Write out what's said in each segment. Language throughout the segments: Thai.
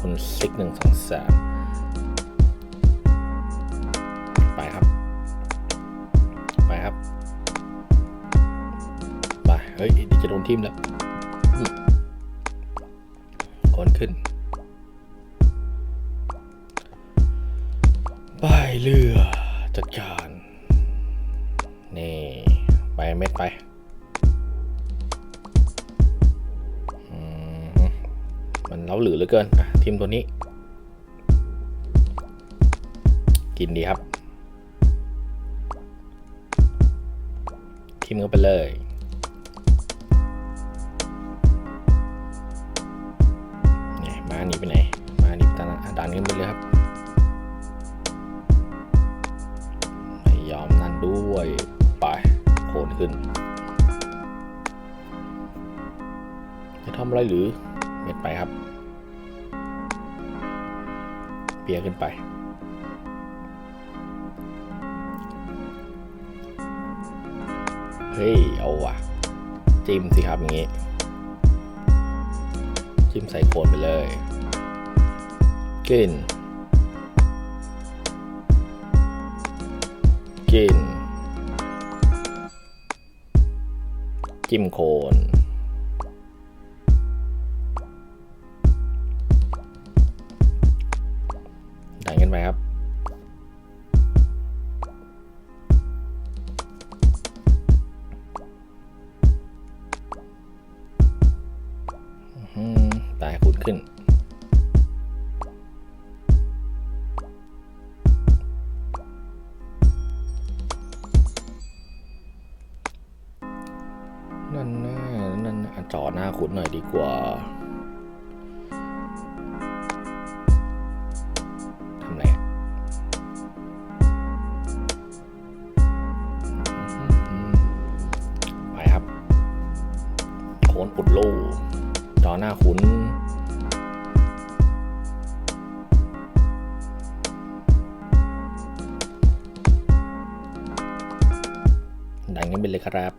คุณซิกหนึ่งสองสามไปครับ ไปครับ ไป เฮ้ยจะโดนทิมแล้วอืมคนขึ้น ไปเรือ จัดการ นี่ ไปเม็ดไป เล้าหลือเหลือเกินทีมตัวนี้ กินดีครับ ทีมกันไปเลยเนี่ยมาหนีไปไหน มาหนีไปตานดันกันไปเลยครับ ไม่ยอมนั่นด้วย ไป โคนขึ้น จะทำอะไรหรือ ปียขึ้นไป เฮ้ย เอาว่ะ จิ้มสิครับอย่างงี้ จิ้มใส่โคนไปเลย กิน กิน จิ้มโคน ต เลยครับ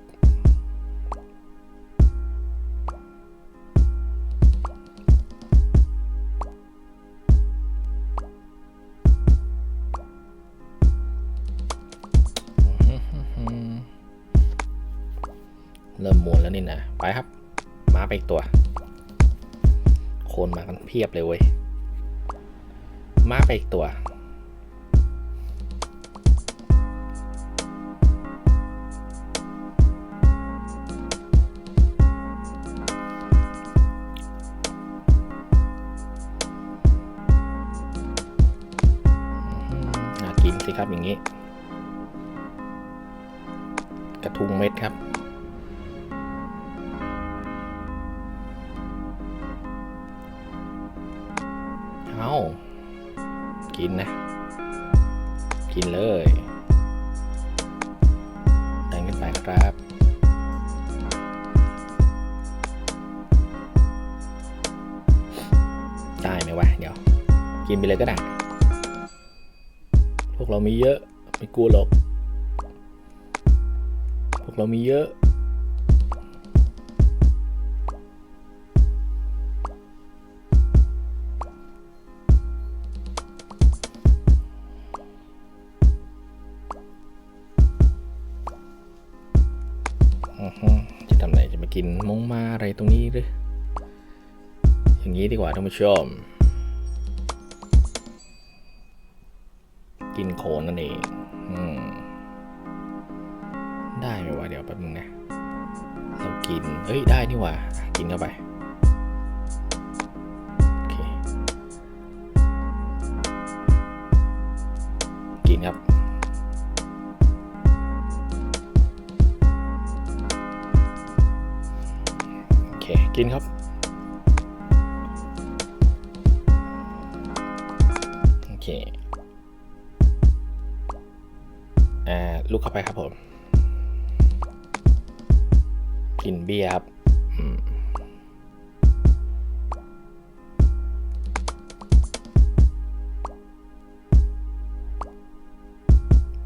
เริ่มมวนแล้วนี่นะ ไปครับ มาไปอีกตัว โคนมากันเพียบเลยเว้ย มาไปอีกตัว เอากินนะ กินเลยแดงขึ้นไปครับได้ไหมวะเดี๋ยว กินไปเลยก็ได้ พวกเรามีเยอะ ไม่กลัวหรอก พวกเรามีเยอะ กินมงมาอะไรตรงนี้หรือ อย่างนี้ดีกว่าท่านผู้ชม กินโคนนั่นเองอืมได้ไหมวะเดี๋ยวแป๊บนึงนะ เรากินเฮ้ยได้นี่ว่า กินเข้าไป กินครับ โอเค อ่าลูกเข้าไปครับผม กินเบียร์ครับ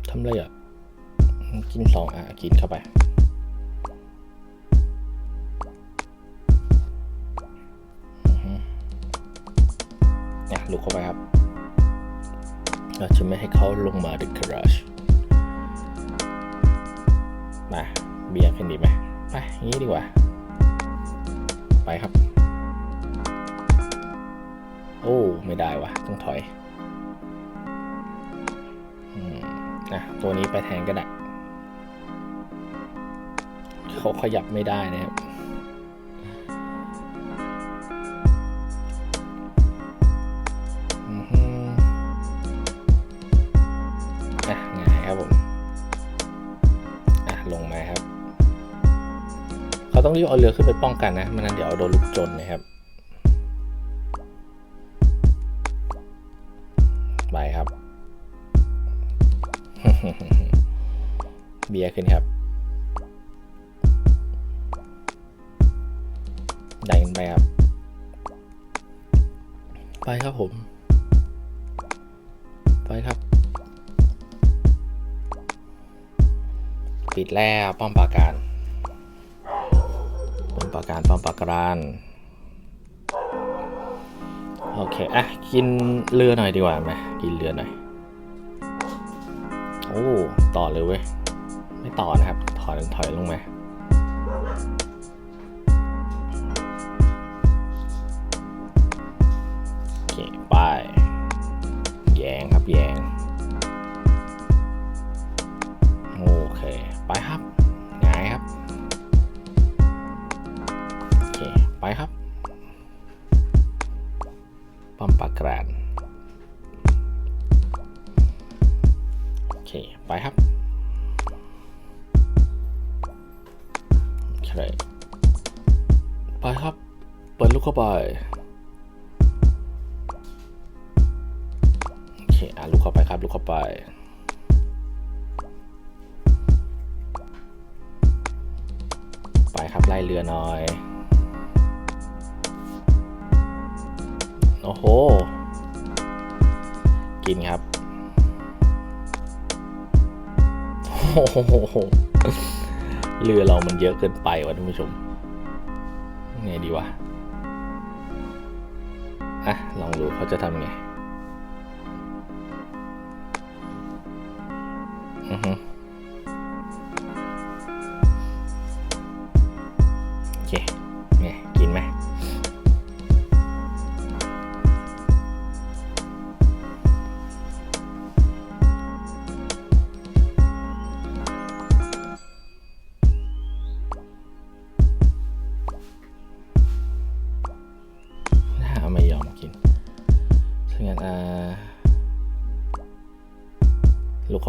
ทำไรอะ กินสองอะ กินเข้าไป ลุกเข้าไปครับ เราจะไม่ให้เขาลงมาดึกคราชมาเบียร์ขึ้นดีไหมไปงี้ดีกว่า ไปครับ โอ้ ไม่ได้วะต้องถอยอืมอะตัวนี้ไปแทนก็ได้เขาขยับไม่ได้นะครับ ต้องรีบเอาเรือขึ้นไปป้องกันนะไม่งั้นเดี๋ยวโดนลุกจนนะครับ ไปครับ เบียร์ขึ้นครับ ดันไปครับ ไปครับผม ไปครับ ปิดแล้วป้อมปราการ ปราการป้อมปราการโอเคอะกินเรือหน่อยดีกว่าไหมกินเรือหน่อยโอ้ต่อเลยเว้ยไม่ต่อนะครับ ถอยถอยลงมาโอเคไปแยงครับแยง ไปโอเคอะลูกเข้าไปครับลูกเข้าไปไปครับไล่เรือหน่อย โอ้โห กินครับ โอ้โห เรือเรามันเยอะเกินไปวะท่านผู้ชม ไงดีวะ อะ ลองดูเขาจะทำไง อือฮึ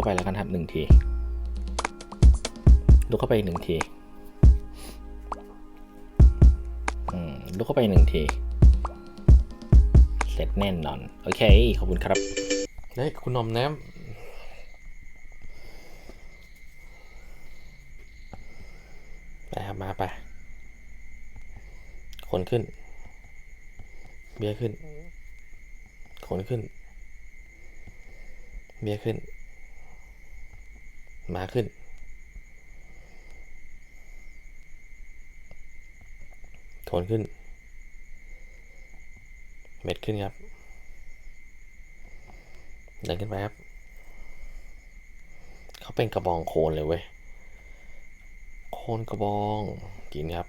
ไปแล้วกันครับหนึ่งทีลุกเข้าไปหนึ่งทีอืมลุกเข้าไปหนึ่งที เสร็จแน่นอน โอเค ขอบคุณครับเฮ้ยคุณนมแนมไปครับมาไปคนขึ้น เบียขึ้น ขนขึ้น เบียขึ้น มาขึ้นขนขึ้น เม็ดขึ้นครับเดินขึ้นไปครับ เขาเป็นกระบองโคนเลยเว้ย โคนกระบอง กินครับ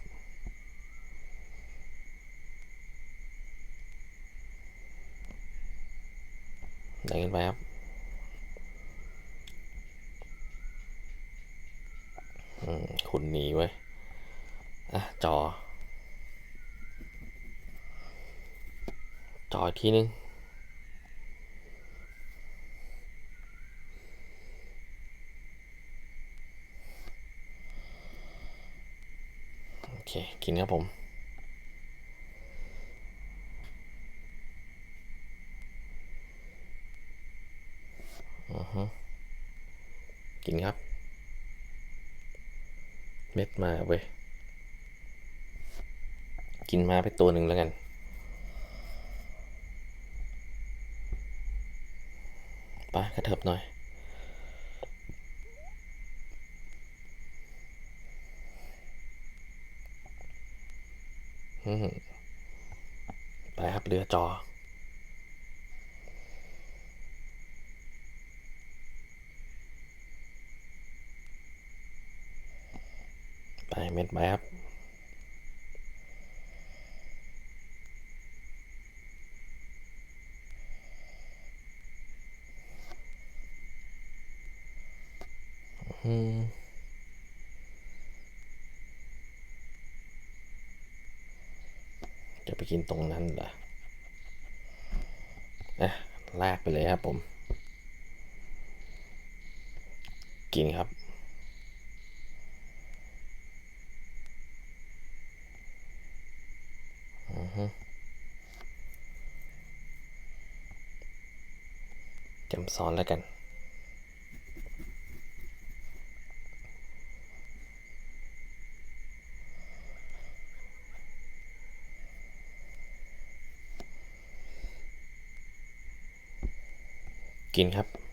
เดินขึ้นไปครับ อืมคุณหนีเว้ย อะ จอ จออีกทีนึง โอเค กินครับผมอือฮึกินครับ ม็ดมาเว้ย กินมาไปตัวหนึ่งแล้วกันไปกระเถิบหน่อย ไปครับเรือจอ ส่เม็ดไปครับ อืมจะไปกินตรงนั้นเหรออะลากไปเลยครับผม กินครับ จำซ้อนแล้วกันกินครับ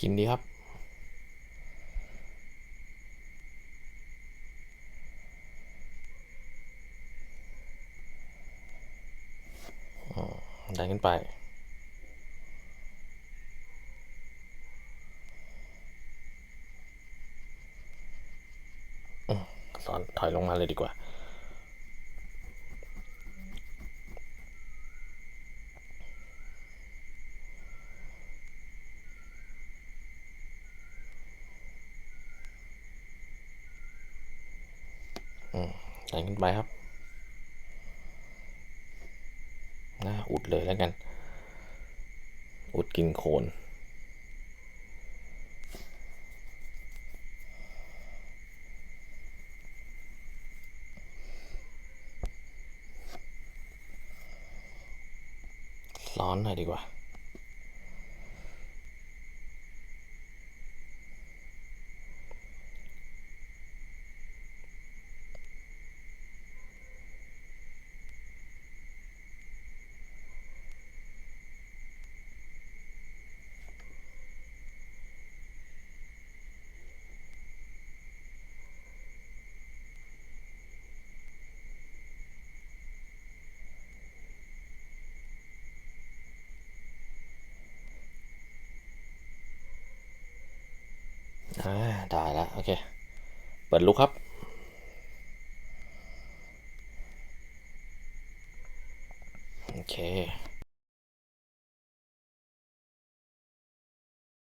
กินดีครับ ดันขึ้นไปอสอนถอยลงมาเลยดีกว่า อื มดันขึ้นไปครับน่าอุดเลยแล้วกัน อุดกินโคนร้อนหน่อยดีกว่า อ่าได้แล้วโอเค เปิดลุกครับ